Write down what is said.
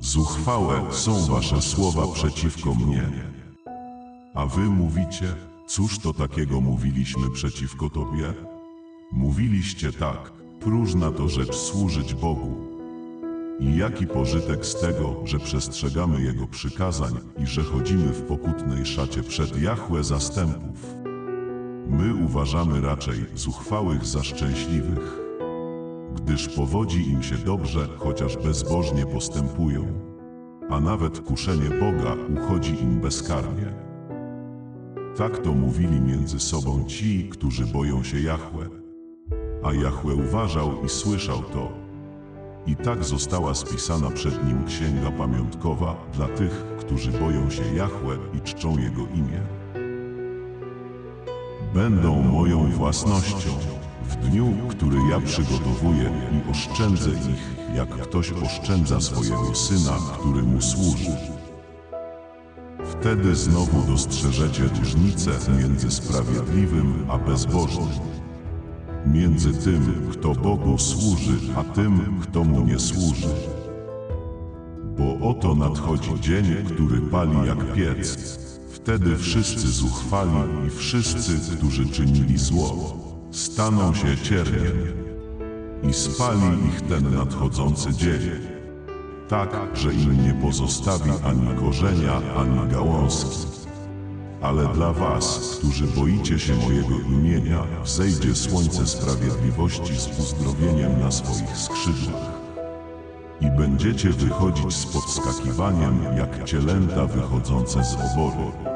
Zuchwałe są wasze słowa przeciwko mnie. A wy mówicie, cóż to takiego mówiliśmy przeciwko tobie? Mówiliście tak, próżna to rzecz służyć Bogu. I jaki pożytek z tego, że przestrzegamy Jego przykazań i że chodzimy w pokutnej szacie przed Jahwe zastępów? My uważamy raczej zuchwałych za szczęśliwych, gdyż powodzi im się dobrze, chociaż bezbożnie postępują, a nawet kuszenie Boga uchodzi im bezkarnie. Tak to mówili między sobą ci, którzy boją się Jahwe. A Jahwe uważał i słyszał to. I tak została spisana przed nim księga pamiątkowa dla tych, którzy boją się Jahwe i czczą Jego imię. Będą moją własnością w dniu, który ja przygotowuję i oszczędzę ich, jak ktoś oszczędza swojego syna, który mu służy. Wtedy znowu dostrzeżecie różnicę między sprawiedliwym a bezbożnym między tym, kto Bogu służy, a tym, kto mu nie służy. Bo oto nadchodzi dzień, który pali jak piec. Wtedy wszyscy zuchwali i wszyscy, którzy czynili zło, staną się cierniem i spali ich ten nadchodzący dzień. Tak, że im nie pozostawi ani korzenia, ani gałązki. Ale dla was, którzy boicie się mojego imienia, wzejdzie słońce sprawiedliwości z uzdrowieniem na swoich skrzydłach. I będziecie wychodzić z podskakiwaniem, jak cielęta wychodzące z obory.